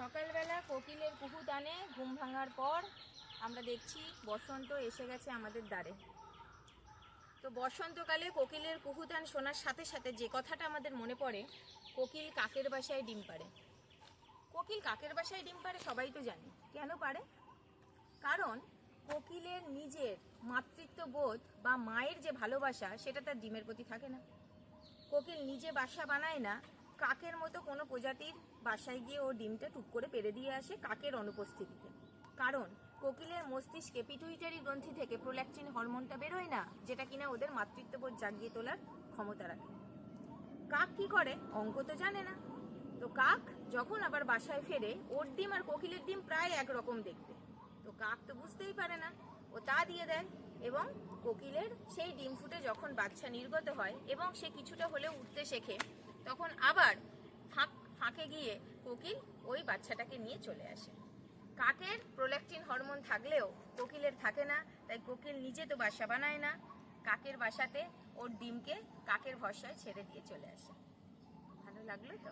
সকালবেলা কোকিলের কুহু টানে ঘুম ভাঙার পর আমরা দেখছি বসন্ত এসে গেছে আমাদের দ্বারে। তো বসন্তকালে কোকিলের কুহুতান শোনার সাথে সাথে যে কথাটা আমাদের মনে পড়ে, কোকিল কাকের বাসায় ডিম পাড়ে। কোকিল কাকের বাসায় ডিম পাড়ে সবাই তো জানি। কেন পারে কারণ কোকিলের নিজের মাতৃত্ব বোধ বা মায়ের যে ভালোবাসা, সেটা তার ডিমের প্রতি থাকে না। কোকিল নিজে বাসা বানায় না কাকের মতো কোনো প্রজাতির বাসায় গিয়ে ও ডিমটা টুক করে পেরে দিয়ে আসে কাকের অনুপস্থিতিতে। কারণ, কোকিলের মস্তিষ্কে পিটুইটারি গ্রন্থি থেকে প্রোল্যাকটিন হরমোনটা বেরোয় না, যেটা কিনা ওদের মাতৃত্ববোধ জাগিয়ে তোলার ক্ষমতা রাখে। কাক কি করে? অঙ্ক তো জানে না। তো কাক যখন আবার বাসায় ফেরে, ওর ডিম আর কোকিলের ডিম প্রায় একরকম দেখতে। তো কাক তো বুঝতেই পারে না। ও তা দিয়ে দেয় এবং কোকিলের সেই ডিম ফুটে যখন বাচ্চা নির্গত হয় এবং সে কিছুটা হলেও উঠতে শেখে তখন আবার ফাঁক, ফাঁকে গিয়ে কোকিল ওই বাচ্চাটাকে নিয়ে চলে আসে। কাকের প্রোল্যাকটিন হরমোন থাকলেও কোকিলের থাকে না, তাই কোকিল নিজে তো বাসা বানায় না। কাকের বাসাতে ওর ডিমকে কাকের ভরসায় ছেড়ে দিয়ে চলে আসে। ভালো লাগল তো?